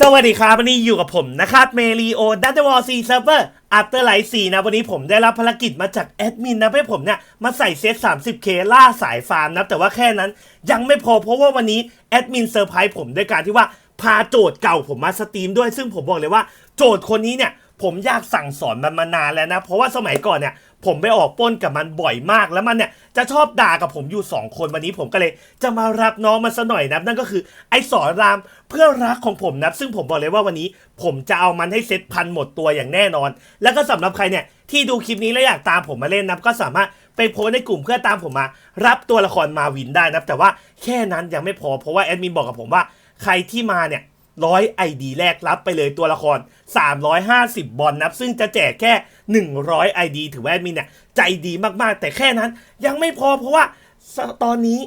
สวัสดีครับวันนี้อยู่กับผมนะครับเมลีโอดัตเตอร์วอลซีเซิร์ฟเวอร์อัปเตอร์ไลท์สี่นะ วันนี้ผมได้รับภารกิจมาจากแอดมินนะให้ผมเนี่ย มาใส่เซต 30k ล่าสายฟาร์มนะ แต่ว่าแค่นั้นยังไม่พอเพราะว่าวันนี้แอดมินเซอร์ไพรส์ผมด้วยการที่ว่าพาโจทย์เก่าผมมาสตรีมด้วยซึ่งผมบอกเลยว่าโจทย์คนนี้เนี่ย ผมอยากสั่งสอนมันมานานแล้วนะ เพราะว่าสมัยก่อนเนี่ย ผมไปออกป้นกับมันบ่อยมาก แล้วมันเนี่ยจะชอบด่ากับผมอยู่ 2 คนวันนี้ผมก็เลยจะมารับน้องมันซะหน่อยนะนั่นก็คือไอ้สอนรามเพื่อรักของผมนะซึ่งผมบอกเลยว่าวันนี้ผมจะเอามันให้เซ็ตพันหมดตัวอย่างแน่นอน แล้วก็สำหรับใครเนี่ยที่ดูคลิปนี้แล้วอยากตามผมมาเล่นนะก็สามารถไปโพสในกลุ่มเพื่อตามผมมา รับตัวละครมาวินได้นะแต่ว่าแค่นั้นยังไม่พอเพราะว่าแอดมินบอกกับผมว่าใครที่มาเนี่ย ร้อยไอดีแรกรับไปเลยตัวละคร 350 บอลนับ ซึ่งจะแจกแค่ 100ไอดีถือว่าแอดมินเนี่ยใจดีมากๆ แต่แค่นั้นยังไม่พอเพราะว่าตอนนี้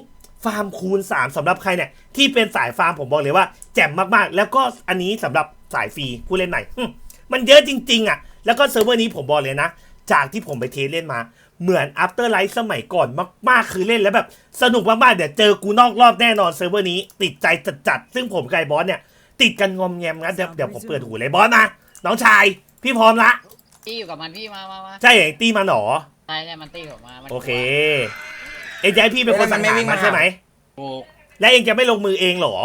ฟาร์มคูณ 3สำหรับใครเนี่ยที่เป็นสายฟาร์มผมบอกเลยว่าแจ่มมากๆ แล้วก็อันนี้สำหรับสายฟรีผู้เล่นใหม่มันเยอะจริง ๆ อะ แล้วก็เซิร์ฟเวอร์นี้ผมบอกเลยนะ จากที่ผมไปเทสเล่นมา เหมือน After Life สมัยก่อนมาก ๆ คือเล่นแล้วแบบ สนุกมาก ๆ เดี๋ยวเจอกูนอกรอบแน่นอนเซิร์ฟเวอร์นี้ติดใจจัดๆซึ่งผมกับไอ้บอสเนี่ย ติดกันงอมแงมงั้นเดี๋ยวเดี๋ยวผมเปิดหูเลยบอสมาน้องชายพี่พร้อมละพี่อยู่กับมันพี่มามามาใช่เหรอตีมาหนอใช่ใช่มันตีผมมามันโอเคเอ็งจะให้พี่เป็นคนสั่งหามันใช่ไหมถูกและเอ็งจะไม่ลงมือเองเหรอ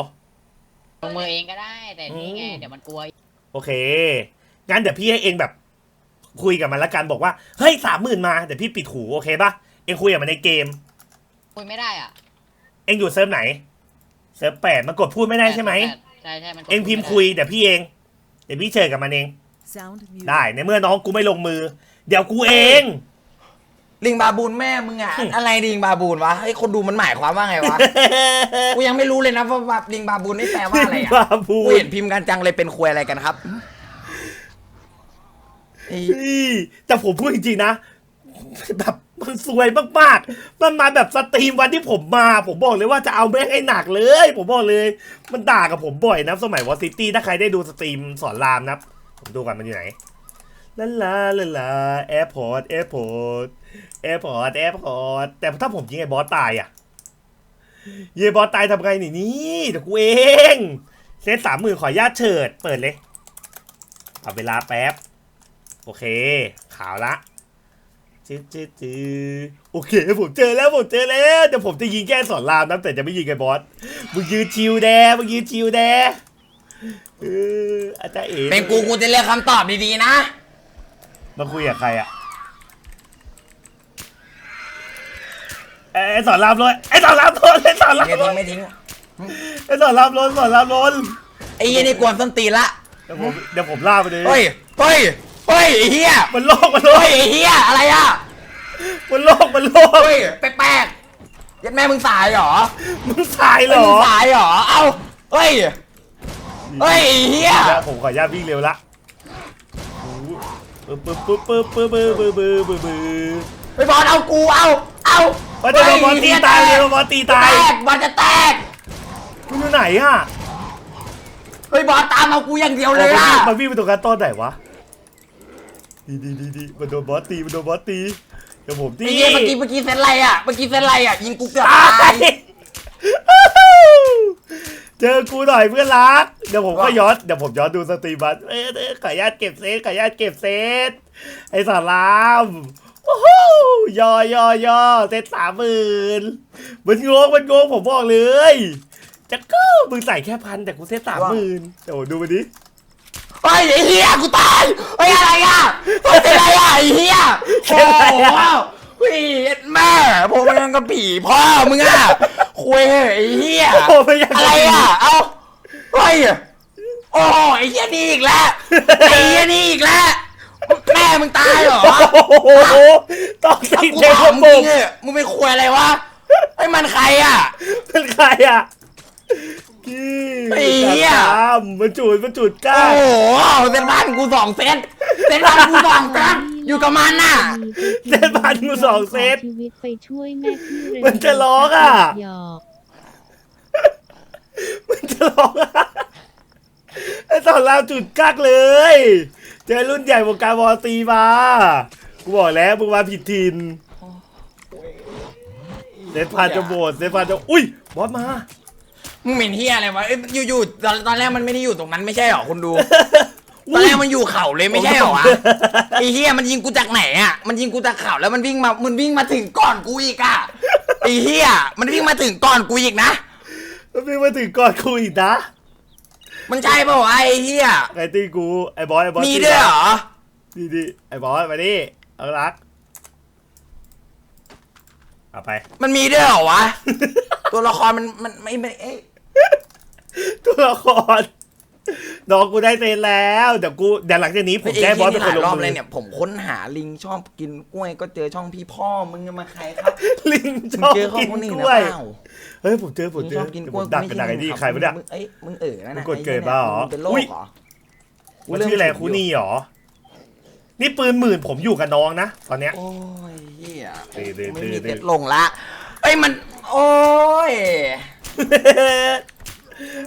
ลงมือเองก็ได้ แต่นี่ไงอืมเดี๋ยวมันกลัวโอเคงั้นเดี๋ยวพี่ให้เองแบบ คุยกับมันละกันบอกว่าเฮ้ยสามหมื่นมาเดี๋ยวพี่ปิดหูโอเคปะเองคุยกับมันในเกม คุยไม่ได้อะ เองอยู่เซิร์ฟไหน เซิร์ฟแปดมันกดพูดไม่ได้ใช่ไหม ใช่ใช่มันกดเองพิมพ์คุยเดี๋ยวพี่เอง เดี๋ยวพี่เชิญกับมันเอง Sound muted. ได้ในเมื่อน้องกูไม่ลงมือ เดี๋ยวกูเอง ลิงบาบูนแม่มึงอะอะไรลิงบาบูนวะเฮ้ยคนดูมันหมายความว่าไงวะ กูยังไม่รู้เลยนะว่าว่าลิงบาบูนนี่แปลว่าอะไรอะบาบูกูนเห็นพิมพ์กันจังเลยเป็นควยอะไรกันครับไอ้นี่แต่ผมพูดจริงๆนะแบบมันสวยมากๆ มันมาแบบสตรีมวันที่ผมมา ผมบอกเลยว่าจะเอาแม่งให้หนักเลย ผมบอกเลย มันด่ากับผมบ่อยนะสมัยวอซิตี้ถ้าใครได้ดูสตรีมสอนรามนะผมดูกันมันอยู่ไหนลาลาลาลาแอร์พอร์ตแอร์พอร์ตแอร์พอร์ตแอร์พอร์ตแต่ถ้าผมยิงไอ้บอสตายอะเยบอสตายทำไงนี่นี่เดี๋ยวกูเองเซตสามหมื่นขออนุญาตเฉิด เปิดเลย เอาเวลาแป๊บ โอเค ขาวละ จืดจืดจืดโอเคผมเจอแล้วผมเจอแล้วเดี๋ยวผมจะยิงแค่สอนรามนะแต่จะไม่ยิงไอ้บอสมึงยืนชิวแดมึงยืนชิวแดเอออาจารย์เอ๋เป็นกูกูจะเรียกคำตอบดีๆนะ มาคุยกับใครอะเอ้ยไอ้สอนรามเลยไอ้สอนรามโดนไอ้สอนรามไม่โดทิ้นงไม่ทิ้งไอ้สอนรามโดนสอนรามโดนไอ้ยี่นี่กวนส้นตีนละเดี๋ยวผมเดี๋ยวผมล่าไปเลยเฮ้ยเฮ้ย เฮ้ยไอ้เฮียมันโลกมันโลกเฮ้ยไอ้เฮียอะไรอะมันโลกมันโลกเฮ้ยแปลกๆยัดแม่มึงสายเหรอมึงสายเหรเฮ้ยอมึงสายเหรอเอ้าเฮ้ยเฮ้ยไอ้เฮียเดี๋ยวผมขออนุญาตวิ่งเร็วละปึ๊บปึ๊บปึ๊บปึ๊บปึ๊บปึ๊บปึ๊บปึ๊บปึ๊บปึ๊บไปบอลเอากูเอาเอามันจะโดนบอลตีตายเลยบอลตีแตตายกบอลจะแตกมันอยู่ไหนอะเฮ้ยบอลตามเอากูอย่างเดียวเลยอะมันวิ่งไปตรงกันต้นไหนวะ ดีดีดีดีมันโดนบอสตีมันโดนบอสตีเดี๋ยวผมตีไอ้เหี้ยเมื่อกี้เมื่อกี้เซนไรอะเมื่อกี้เซนไรอะยิงกูเกือบตาตายยเจอกูหน่อยเพื่อนรัก เดี๋ยวผมก็ย้อนเดี๋ยวผมย้อนดูสตรีมบัสเอ้ยเอ้ยขออนุญาตเก็บเซตขออนุญาตเก็บเซตไอ้สารามโอ้โหยอยอยอเซตสามหมื่นมันงงมันงงผมบอกเลยจะก็มึงใส่แค่พันแต่กูเซตสามหมื่นเดี๋ยวดูไปดิเฮ้ย ไอ้เหี้ยกูตายเฮ้ยอะไรอะเฮ้ยเป็นไรอะไอ้เหี้ยเป็โอ้นไรโหอะเฮ้ยแม่พวกมันก็ผีพ่อมึงอะคุยไอ้เหี้ยโอ้โหไม่อยากอะไรอะเอ้าเฮ้ยโอ้โหไอ้เหี้ยนี่อีกแล้วไอ้เหี้ยนี่อีกแล้วแม่มึงตายเหรอโอ้โหต้องถ้าติดกูเด็กถาขอมงมึผงมเนี่ยมึงเป็นควยอะไรวะไอ้มันใครอะเป็นใครอะ กี้ไอ้เหี้ยตามมันจูดมันจูดกล้าโอ้โหเซนบ้านกูสองเซตเซนบ้านกูสองเซตอยู่กับมันน่ะเส้นพันกูสองเซต ชีวิตไปช่วยแม่พี่เรมันจะร้องอะ หยอกมันจะร้องอะไอ้ตอนเราจุดกักเลย เจอรุ่นใหญ่วงการวอลตีมากูบอกแล้วมึงมาผิดทินเซตพันจะโบดเซตพันจะอุ้ยบอสมา มึงเหม็นเฮียอะไรวะเอ้ยอยู่ๆตอนตอนแรกมันไม่ได้อยู่ตรงนั้นไม่ใช่หรอคุณดู ตอนแรกมันอยู่เข่าเลยไม่ใช่หรอวะไอ้เฮียมันยิงกูจากไหนอะมันยิงกูจากเข่าแล้วมันวิ่งมามันวิ่งมาถึงก่อนกูอีกอะไอ้เฮียมันวิ่งมาถึงก่อนกูอีกนะมันไม่มาถึงก่อนคุยอีกนะมันใช่เปล่าวะไอ้เฮียไอ้ตีกูไอ้บอยไอ้บอยมีด้วยเหรอดีดีไอ้บอยมาดิเอารักเอาไป มันมีด้วยเหรอวะ ตัวละครมันมันไม่ไม่เอ๊ะ ตัวละครน้องกูได้เซนแล้วเดี๋ยวกูเดี๋ยวหลังจากนี้ผมจะให้บอสเป็นหคลานยลงรอบมืเลอยเนี่ยผมค้นหาลิงชอบกินกล้วย ก็เจอช่องพี่พ่อมึงจะมาใครครับลิงชมึงอบเจอข้อกินมูลนี่กนะล้วย เปล่าเฮ้ยผมเจอผมมึงเจชออบกินเดี๋ยวกผล้วยมดักกันดักไอ้นี่ใครวะเนี่ย มึงเอ้ยมึงเอ๋อนั่นมึน่ะงกดไอ้เกิดหี้ยเปล่าเหรอ มึงเป็นโรอุ๊คยเหรอมันชื่ออะไรคูนี่หรอ นี่ปืนหมื่นผมอยู่กับน้องนะตอนเนี้ย โอ้ยเฮียเดือดเดือดไม่เดืมีอดเด็ดลงละเอ้ยมัน โอ้ย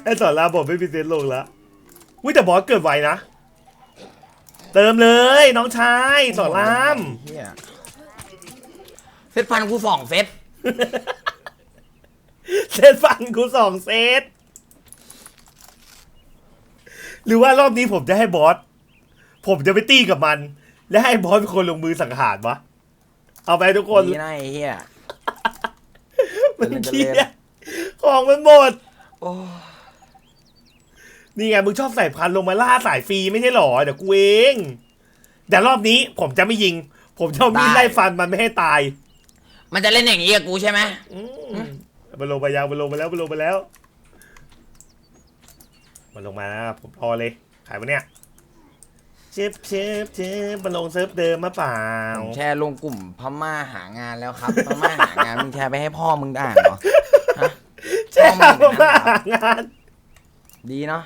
ไอ้สอนรามผมไม่มีเซนลงละวิแต่บอสเกิดไวนะ เติมเลยน้องชายสอนรามเฮียเซตพันกูสองเซตเซตฟันกูสองเซตหรือว่ารอบนี้ผมจะให้บอส ผมจะไปตีกับมัน และให้บอสเป็นคนลงมือสังหารวะ เอาไปทุกคนดีนะไอ้เฮียมันจะเครีเล่นยด ของมันหมด โอ้นี่ไงมึงชอบใส่พันลงมาล่าสายฟรีไม่ใช่หรอ เดี๋ยวกูเองแต่รอบนี้ผมจะไม่ยิง ผมจะเอามีดไล่ฟันมันไม่ให้ตายมันจะเล่นอย่างนี้กับกูใช่ไหมอืมมันลงไปยังมันลงไปแล้วมันลงไปแล้ว มันลงมานะผมพอเลย ขายวะเนี่ยเชฟเชฟเชฟมันลงเซิร์ฟเดิมมาเปล่าผมแชร์ลงกลุ่มพม่าหางานแล้วครับ พม่าหางานมึงแชร์ไปให้พ่อมึงอ่านเหรอฮะ แชร์มาหางานดีเนาะ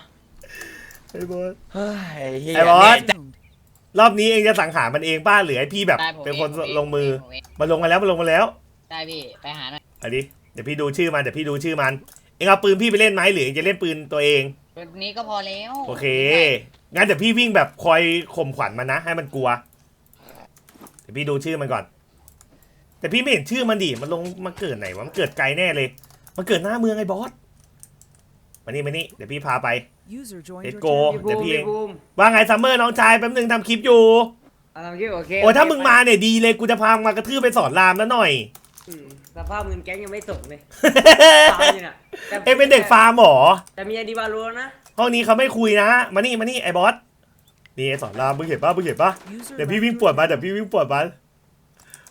ไอ้บอสเฮ้ยไอ้เฮียไอ้บอสเนี่ยรอบนี้เองจะสังหารมันเองป้าหรือไอพี่แบบ ได้ผมเป็นคนเองผมเองลงมือผมเองมันลงมาแล้วมันลงมาแล้วได้พี่ไปหาหน่อยเอันนี้เดี๋ยวพี่ดูชื่อมันเดี๋ยวพี่ดูชื่อมัน เองเอาปืนพี่ไปเล่นไหมหรือเองจะเล่นปืนตัวเองตัวนี้ก็พอแล้วโอเค งั้นเดี๋ยวพี่วิ่งแบบคอยข่มขวัญมันนะ ให้มันกลัว เดี๋ยวพี่ดูชื่อมันก่อน แต่พี่ไม่เห็นชื่อมันดิ มันลงมาเกิดไหนวะ มันเกิดไกลแน่เลย มันเกิดหน้าเมืองไอ้บอสมานี่มานี่เดี๋ยวพี่พาไป User joined Let's your go. channel. เดี๋ยวพี่เองบูมว่าไงซัมเมอร์น้องชายแป๊บนึงทำคลิปอยู่ อะทำคลิปโอเคโอ้ถ้ามึงมาเนี่ยดีเลยกูจะพามากระทืบไปสอนรามแล้วหน่อย อืมสภาพเงินแก๊งยังไม่ส่งเลยฟาร์มอยู่น่ะแต่เองเป็นเด็กฟาร์มเหรอ แต่มีอดีบาโลนะห้องนี้เขาไม่คุยนะมานี่มานี่ไอ้บอส นี่ไอ้สอนรามมึงเห็นปะมึงเห็นปะ User เดี๋ยวพี่ left วิ่ง your ปวดมาเดี๋ยวพี่วิ่งปวดมัน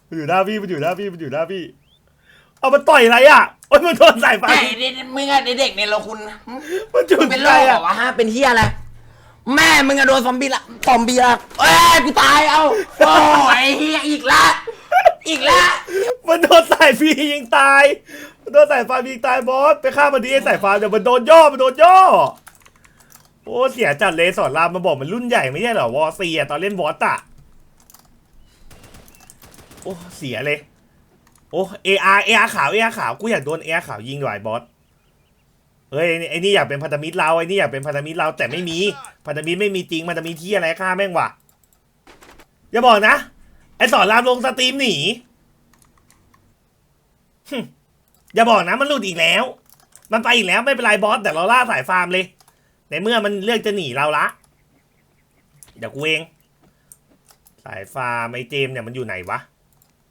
มันอยู่หน้าพี่มันอยู่หน้าพี่มันอยู่หน้าพี่ เอามันต่อยอะไรอะ โอ้ยมันโดนสายไฟไอ้เด็กมึงอะเด็กๆเนี่ยเราคุณมันจุมึดงเป็นไฟโรคเหรอะอวะฮะเป็นเฮียอะไร แม่มึงอะโดนซอมบี้ละซอมบี้ละเอ้ยกูตายเอาโอ้ยเฮียอีกละ อีกละมันโดนสายไฟยิงตายมันโดนสายไฟยิงตายบอสไปฆ่ามันดีไอ้สายไฟเดี๋ยวมันโดนย่อมันโดนย่อโอ้เสียจัดเลยสอนรามมาบอกมันรุ่นใหญ่ไม่ใช่เหรอวอซีอะตอนเล่นบอสอะโอ้เสียเลย โอ้เออาร์เออาร์ขาวเออาร์ขาว กูอยากโดนเออาร์ขาวยิงด้วยบอส เฮ้ยไอ้นี่ไอ้นี่อยากเป็นพันธมิตรเรา ไอ้นี่อยากเป็นพันธมิตรเราแต่ไม่มี พันธมิตรไม่มีจริง พันธมิตรที่อะไรฆ่าแม่งวะอย่าบอกนะ ไอ้สอนรามลงสตรีมหนีหึอย่าบอกนะมันหลุดอีกแล้ว มันไปอีกแล้วไม่เป็นไรบอสแต่เราล่าสายฟาร์มเลย ในเมื่อมันเลือกจะหนีเราละ เดี๋ยวกูเอง สายฟาร์มไอเจมส์เนี่ยมันอยู่ไหนวะ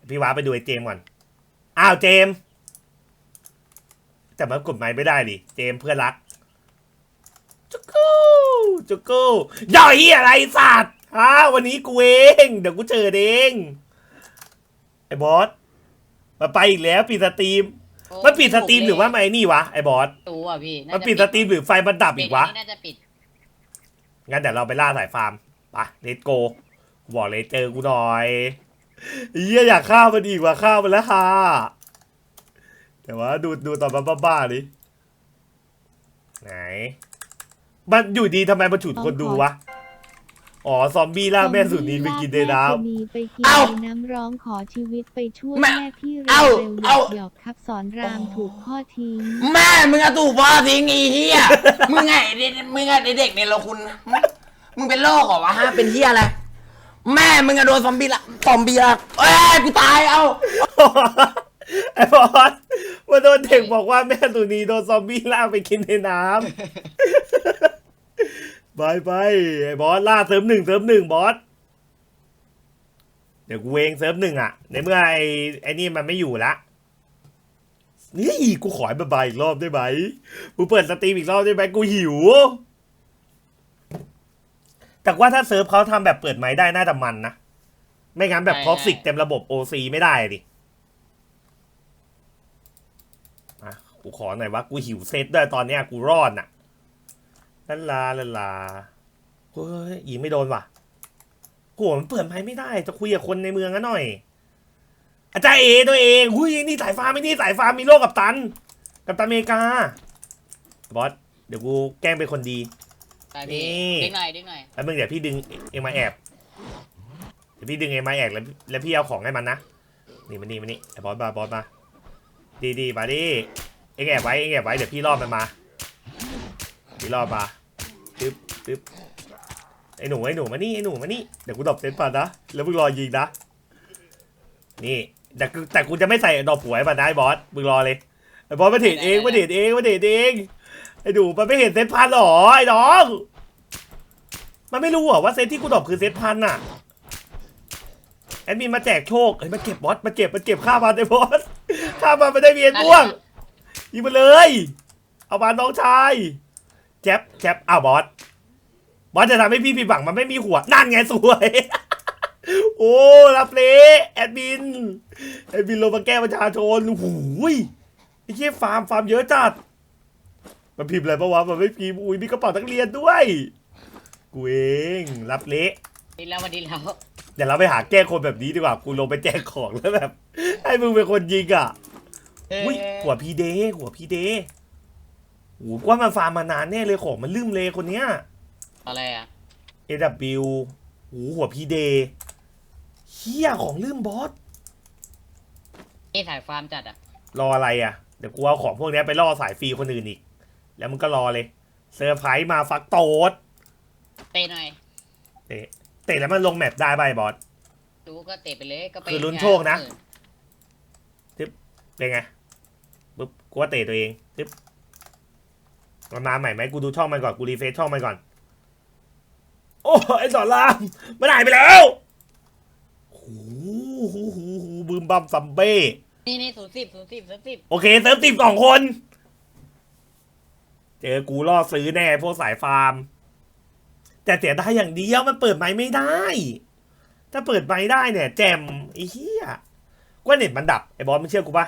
พี่ว้าไปดูไอเจมส์ก่อน อ้าวเจมส์แต่มันกดไม้ไม่ได้ดิ เจมส์เพื่อนรัก จุกกูจุกกูย่อยอะไรสัตว์ฮะวันนี้กูเอง เดี๋ยวกูเจอเอง ไอ้บอสมาไปอีกแล้วปิดสตรีมโอ้มันปิดสตรีมหรือว่าไม่นี่วะไอ้บอสตัวอะพี่ามันจะปิดสตรีมหรือไฟมันดับปิอีดกวะนนี้น่าจะปิด งั้นเดี๋ยวเราไปล่าสายฟาร์มไปเลตโกบอกเลยเจอกูหน่อย เฮียอยากฆ่ามันอีกว่าฆ่ามันแล้วค่ะ แต่ว่าดูดูตอนมันบ้าๆดิไหน มันอยู่ดีทำไมมันฉุดคนดูวะ อ๋อ ซอมบี้ล่าแม่สุนีไปกินในน้แม่สุนีไปกินเอ้าในน้ำร้องขอชีวิตไปช่วยแม่แม่ที่เร็เอ้าวเร็วเอ้าหยอกครับสอนรามถูกพ่อทิ้งแม่มึงอะถูกพ่อทิ้งไอ้เฮียมึงไงเด็กมึงอะเด็กๆเนี่ยเราคุณมึงเป็นโรคเหรอวะฮะเป็นเฮียอะไร แม่มึงอะโดนซอมบี้ละซอมบี้ละเอ้ยกูตายเอาำไอ้บอสมาโดนเด็กบอกว่าแม่ตุนีโดนซอมบี้ล่ากไปกินในน้ำไปไปไอ้บอสล่าเสริมหนึ่งเสริมหนึ่งบอส เดี๋ยวกูเองเสริมหนึ่งอะในเมื่อไอ้ไอ้นี่มันไม่อยู่ละนี่กูขอให้บายๆอีกรอบได้ไหมกูเปิดสตรีมอีกรอบได้ไหมกูหิว แต่ว่าถ้าเซิร์ฟเขาทำแบบเปิดไม้ได้น่าจะมันนะ ไม่งั้นแบบใช่ท็อกซิกใช่ เต็มระบบโอซีไม่ได้ดิอะกูขอหน่อยวะกูหิวเซตด้วยตอนเนี้ยกูรอดน่ะลันลาลันลาเฮ้ยยิงไม่โดนว่ะกูมันเปิดไม้ไม่ได้ จะคุยกับคนในเมืองกันหน่อย อาจารย์เอตัวเองหุ้ยนี่สายฟ้าไม่นี่สายฟ้ามีโลกกับตัน กับตันอเมริกาบอสเดี๋ยวกูแกล้งเป็นคนดี ไปพี่นี่ดึงหน่อยดึงหน่อยแล้วมึงเดี๋ยวพี่ดึงเองมาแอบ เดี๋ยวพี่ดึงเองมาแอบแล้วแล้วพี่เอาของให้มันนะ นี่มานี่มานี่ไอ้บอสมาบอสมา ดีดีมาดิเองแอบไว้เองแอบไว้เดี๋ยวพี่รอบมันมา พี่รอบมาปึ๊บปึ๊บไอ้หนูไอ้หนูมานี่ไอ้หนูมานี่เดี๋ยวกูดรอปเซนปันนะ แล้วมึงรอยิงนะ นี่แต่กูแต่กูจะไม่ใส่ดอกผัวให้มันนะไอ้บอส มึงรอเลย ไอ้บอสมาเทรดเองมาเทรดเองมาเทรดเอง ไอ้หนูมันไม่เห็นเซนพันหรอไอ้น้อง มันไม่รู้เหรอว่าเซตที่กูดรอปคือเซตพันน่ะ แอดมินมาแจกโชคเฮ้ยมาเก็บบอสมาเก็บมาเก็บค่ามันไอ้บอสค่ามันไม่ได้เวียนม่วงยิงมาเลย เอามาน้องชาย แจ๊บแจ๊บอ้าวบอส บอสจะทำให้พี่ผิดหวังมันไม่มีหัว นั่นไงสวย โอ้รับเละแอดมิน แอดมินลงมาแก้ประชาชนโอ้โหยไอ้เชี่ยฟาร์มฟาร์มเยอะจัด มันพิมพ์อะไรปะวะ มันไม่พิมพ์อุ้ยมีกระเป๋านักเรียนด้วย กูเองรับเละดีแล้ววันดีแล้วเดี๋ยวเราไปหาแก้คนแบบนี้ดีกว่ากูลงไปแจกของแล้วแบบให้มึงเป็นคนยิงอะอุ้ยหัวพีเดหัวพีเดโอ้ว่ามันฟาร์มมานานแน่เลยของมันลืมเลยคนเนี้ยอะไรอะ AW โอ้หัวพีเดเฮียของลืมบอสนี่ถ่ายฟาร์มจัดอะ รออะไรอะ เดี๋ยวกูเอาของพวกเนี้ยไปล่อสายฟรีคนอื่นอีก แล้วมึงก็รอเลยเซอร์ไพรส์มาฟักโตด เตะหน่อยเตะเตะแล้วมันลงแมปได้ป่ะไอ้บอส ดูก็เตะไปเลยก็ไปคือลุ้นโชคนะ เป็นไงปุ๊บกูว่าเตะตัวเองปึ๊บมันมาใหม่ไหมกูดูช่องมันก่อนกูรีเฟซช่องมันก่อน โอ้ไอ้สอนรามมันหายไปแล้วหูหูหูหูบืมบัมซัมเบ้นี่นี่ศูนย์สิบศูนย์สิบศูนย์สิบโอเคเซิร์ฟติบสองคน เจอกูล่อซื้อแน่พวกสายฟาร์ม แต่เสียดายอย่างเดียวมันเปิดไม้ไม่ได้ ถ้าเปิดไม้ได้เนี่ย แจมไอ้เหี้ยก็เน็ตมันดับไอ้บอสมึงเชื่อกูปะ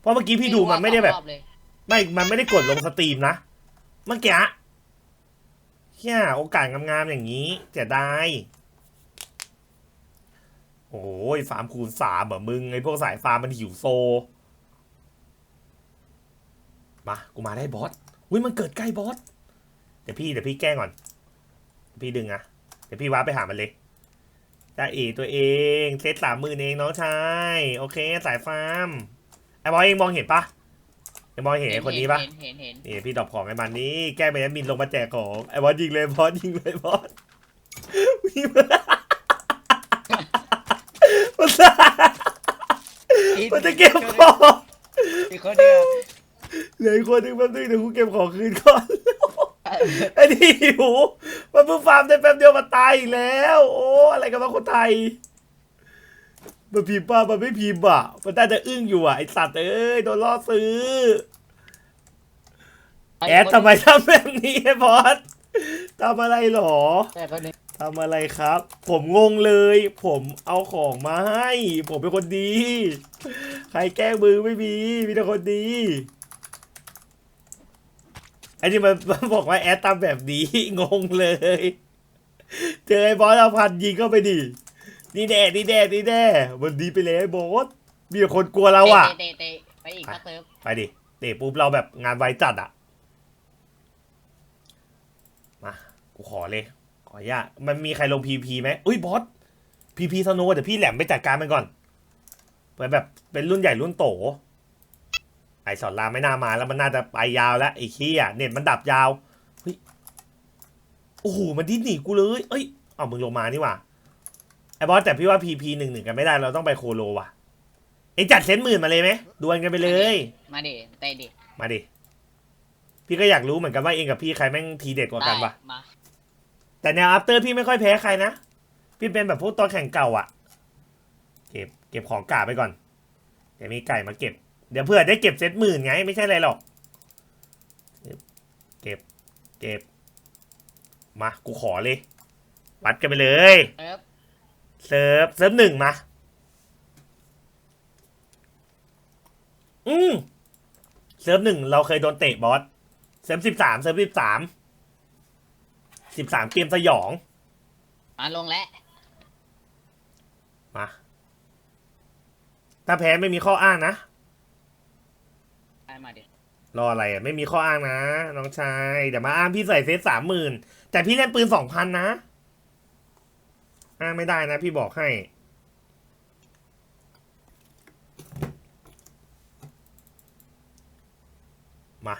เพราะเมื่อกี้พี่ดูมันไม่ได้แบบรอบเลยไม่ มันไม่ได้กดลงสตรีมนะเมื่อกี้เฮียโอกาสงามๆอย่างนี้เสียดายโอ้ยฟาร์มคูณสามเหรอมึงไอพวกสายฟาร์มมันหิวโซ มา กูมาได้บอสอุ้ยมันเกิดใกล้บอส เดี๋ยวพี่เดี๋ยวพี่แกล้งก่อน พี่ดึงอะเดี๋ยวพี่ว้าร์ปไปหามันเลยได้เอตัวเองเซตสามหมื่นเองน้องชายโอเคสายฟาร์มไอ้บอสเองมองเห็นปะไอ้บอสเห็นไอ้คนนี้ปะเห็นเห็นเห็นนี่พี่ดรอปของไอ้มันนี่แก้ไปแอดมินลงมาแจกของไอ้บอสยิงเลยบอสยิงเลยบอสวิ่งมามันจะมันจะเก็บของอีกคนเดียวเหลืออีกคนหนึงแป๊บนึงเดี๋ยวกูเก็บของคืนก่อนไอ้นี่หิว มันเพิ่งฟาร์มได้แป๊บเดียวมาตายอีกแล้ว โอ้อะไรกันวะคนไทยมันพิมพ์ป่ะมันไม่พิมพ์อะมันน่าจะอึ้งอยู่อะไอสัตว์เอ้ยโดนล่อซื้อ แอดทำไมทำแบบนี้ไอ้บอสทำอะไรหรอแต่คนหนึงทำอะไรครับ ผมงงเลย ผมเอาของมาให้ ผมเป็นคนดี ใครแกล้งมือไม่มี มีแต่คนดีไอ้นี่มันมันบอกว่าแอดทำแบบนี้ งงเลย เจอไอ้บอสเอาพันยิงเข้าไปดินี่แน่นี่แน่นี่แน่มันดีไปเลยไอ้บอสมีแต่คนกลัวเราอะ เตะเตะเตะไปอีกสักเติมไปดิเตะปุ๊บเราแบบงานไวจัดอะมา กูขอเลย ขออนุญาตมันมีใครลงพีพีไหมอุ้ยบอสพีพีสโนเดี๋ยวพี่แหลมไปจัดการมันก่อนเหมือนแบบเป็นรุ่นใหญ่รุ่นโต ไอสอนรามไม่น่ามาแล้วมันน่าจะไปยาวแล้วไอ้ขี้อะเน็ตมันดับยาวเฮ้ยโอ้โหมันดิ้นหนีกูเลย เอ้ยเอามึงลงมานี่หว่าไอ้บอสแต่พี่ว่าพีพีหนึ่งหนึ่งกันไม่ได้เราต้องไปโคโลว่ะเองจัดเซตหมื่นมาเลยไหมดวลกันไปเลย มาดิเตะดิมาดิพี่ก็อยากรู้เหมือนกันว่าเองกับพี่ใครแม่งทีเด็ดกว่ากันปะมาแต่แนวอัปเตอร์พี่ไม่ค่อยแพ้ใครนะพี่เป็นแบบพวกตัวแข่งเก่าอะเก็บเก็บของกาไปก่อนเดี๋ยวมีไก่มาเก็บ เดี๋ยวเพื่อได้เก็บเซตหมื่นไง ไม่ใช่อะไรหรอก เก็บ เก็บ มา กูขอเลยวัดกันไปเลยเติมเซิร์ฟ เซิร์ฟหนึ่งมา อืมเซิร์ฟหนึ่งเราเคยโดนเตะบอส เซิร์ฟสิบสามเซิร์ฟสิบสาม สิบสามเกมสยองมาลงแล้วมา ถ้าแพ้ไม่มีข้ออ้างนะ ได้มาดิรออะไรอะไม่มีข้ออ้างนะ น้องชายเดี๋ยวมาอ้างพี่ใส่เซตสามหมื่นแต่พี่เล่นปืนสองพันนะอ้างไม่ได้นะพี่บอกให้ มา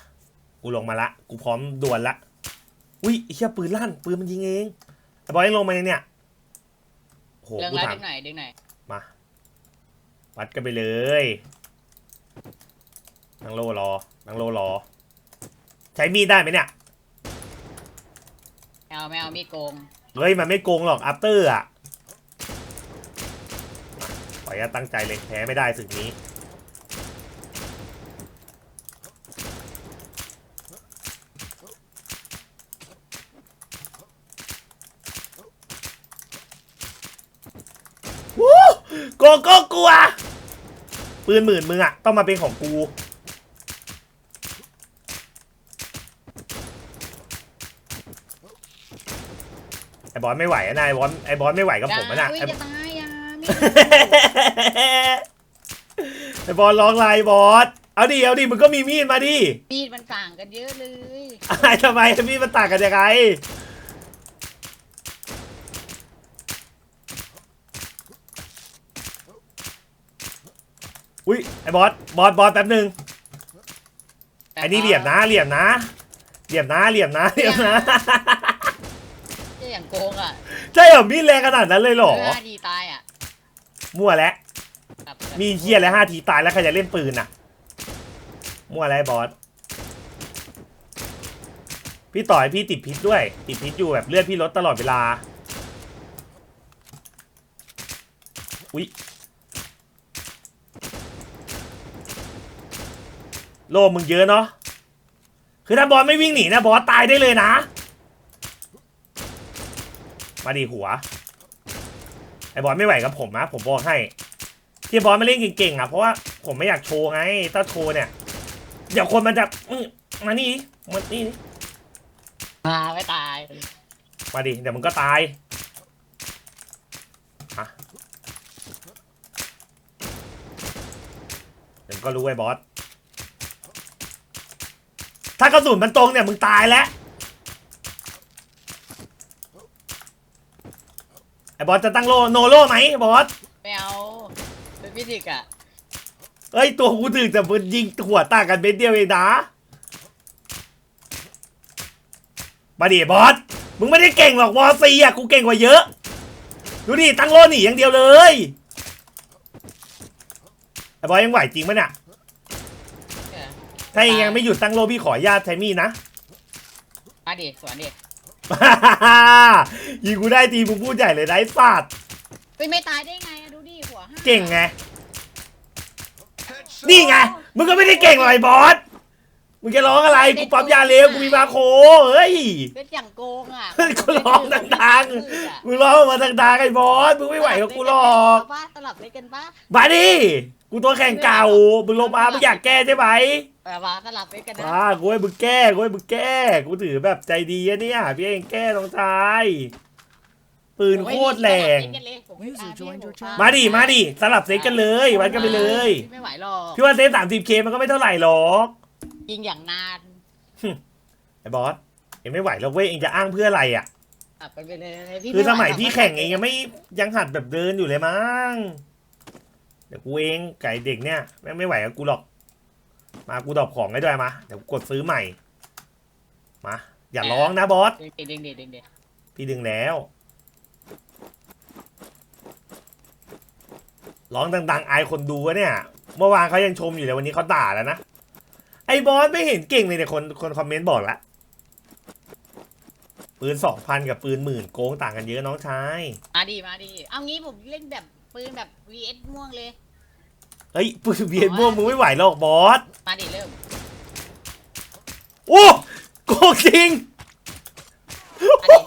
กูลงมาละ กูพร้อมดวลละอุ้ยไอ้เชี่ยปืนลั่น ปืนมันยิงเองไอ้บอยยังลงมายังเนี่ยโอ้โหเรื่องกูแล้วถามดึงหน่อยดึงหน่อยมาวัดกันไปเลย นังโลรอนังโลรอ ใช้มีดได้ไหมเนี่ยไม่เอาไม่เอามีดโกงเฮ้ยมันไม่โกงหรอกอัปเตอร์อะขออนุญาตตั้งใจเลยแพ้ไม่ได้สึกนี้ วู้โกโก้กลัว ปืนหมื่นมึงอะต้องมาเป็นของกู บอสไม่ไหวอะนายบอสไอ้บอสไม่ไหวกับผมอะนะอุ้ยไอ้จะตายอะไม่ไอ้บอสร้องไลน์บอสเอาดิเอาดิมึงก็มีมีดมาดิมีดมันต่างกันเยอะเลยอะไรทำไมมีดมันต่างกันยังไงอุ้ยไอ้บอสบอสบอสแป๊บหนึ่งไอ้นี่เหลี่ยมนะเหลี่ยมนะเหลี่ยมนะเหลี่ยมนะเหลี่ยมนะจะ อย่างโกงอะใช่เหรอมีดแรงขนาดนั้นเลยเหรอเออดีตายอะมั่วแล้วครับมีเฮียแล้วห้าทีตายแล้วใครจะเล่นปืนน่ะ มั่วอะไรบอสพี่ต่อยพี่ติดพิษด้วย ติดพิษอยู่แบบเลือดพี่ลดตลอดเวลา อุ๊ยโลมึงเยอะเนาะคือถ้าบอสไม่วิ่งหนีนะบอสตายได้เลยนะ มาดีหัว ไอ้บอสไม่ไหวกับผมนะผมบอกให้ที่บอสมาเล่นเก่งๆอะเพราะว่าผมไม่อยากโชว์ไงถ้าโชว์เนี่ยเดี๋ยวคนมันจะอื้อมานี่ดิมานี่ดิมาไม่ตาย มาดิเดี๋ยวมึงก็ตายอะเดี๋ยวมึงก็รู้ไอ้บอส ถ้ากระสุนมันตรงเนี่ยมึงตายแล้ว ไอ้บอสจะตั้งโลโนโลไหมบอสไม่เอาเป็นฟิสิกส์อะเอ้ยตัวกูถึงแต่มันยิงหัวต่างกันเม็ดเดียวเองนะมาดิบอสมึงไม่ได้เก่งหรอกวอซีอะกูเก่งกว่าเยอะ ดูดิตั้งโลหนีอย่างเดียวเลยไอ้บอสยังไหวจริงปะเนี่ยเออถ้าเองยังไม่หยุดตั้งโลพี่ขออนุญาตใช้มีดนะมาดิสวนดิ ยิงกูได้ทีมึงพูดใหญ่เลยนะไอ้สัตว์เฮ้ยไม่ตายได้ไงอะดูดิหัวห้าเก่งไง นี่ไง มึงก็ไม่ได้เก่งหรอกไอ้บอส มึงจะร้องอะไร กูปั๊มยาเร็วกูมีมาโคเฮ้ย เป็นอย่างโกงอะเฮ้ยกูร้องดังมึงร้องมาดังๆไอ้บอส มึงไม่ไหวกับกูหรอก ป้าสลับเล่นกันป้ามาดิ กูตัวแข่งเก่า มึงลงมามึงอยากแก้ใช่ไหม แบบว่าสลับเล่นกันนะอ่ากูให้มึงแก้กูให้มึงแก้กูถือแบบใจดีอะเนี่ยพี่เองแก้น้องชายปืนโคตรแรงผมไม่ตายพี่ผมตยมาดิมาดิสลับเซตกันเลยวัดกันไปเลยไม่ไหวหรอกพี่ว่าเซตสามสิบเคมันก็ไม่เท่าไหร่หรอกยิงอย่างนานไอ้บอสเองไม่ไหวหรอกเว้ยเองจะอ้างเพื่ออะไรอะอะไปไปเลยพี่คือสมัยไไหวพี่แข่งเองยังไม่ยังหัดแบบเดินอยู่เลยมั้งเดี๋ยวกูเองไก่เด็กเนี่ยแม่งไม่ไหวกับกูหรอก มากูดรอปของให้ด้วยมาเดี๋ยวกูกดซื้อใหม่ มา อย่าร้องนะบอสเด้งเด้งเด้งเด้งเด้งพี่ดึงแล้ว ร้องดังๆ อายคนดูวะเนี่ย เมื่อวานเขายังชมอยู่เลยวันนี้เขาด่าแล้วนะ ไอ้บอสไม่เห็นเก่งเลยเนี่ยคนคนคอมเมนต์บอกละปืนสองพันกับปืนหมื่นโกงต่างกันเยอะน้องชาย มาดิมาดิเอางี้ผมเล่นแบบปืนแบบ vs ม่วงเลย เฮ้ยปืนเบียดม่วงมึงไม่ไหวหรอกบอส มาดิเริ่มโอ้โกงจริงมาดิ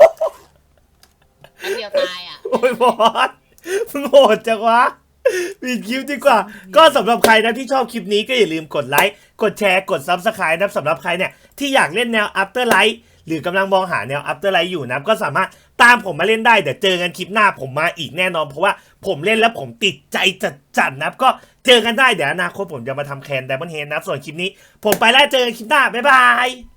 อันเดียวตายอะโอ้ยบอสมึงโหดจังวะปิดคลิปดีกว่า ก็สำหรับใครนะที่ชอบคลิปนี้ก็อย่าลืมกดไลค์ กดแชร์ กด Subscribe นะสำหรับใครเนี่ยที่อยากเล่นแนว After Light หรือกำลังมองหาแนว After Light อยู่นะก็สามารถ ตามผมมาเล่นได้เดี๋ยวเจอกันคลิปหน้าผมมาอีกแน่นอน เพราะว่าผมเล่นแล้วผมติดใจจัดๆนะก็เจอกันได้เดี๋ยวอนาคตผมจะมาทำแคน Diamond Head นะส่วนคลิปนี้ ผมไปแล้วเจอกันคลิปหน้าบ๊ายบาย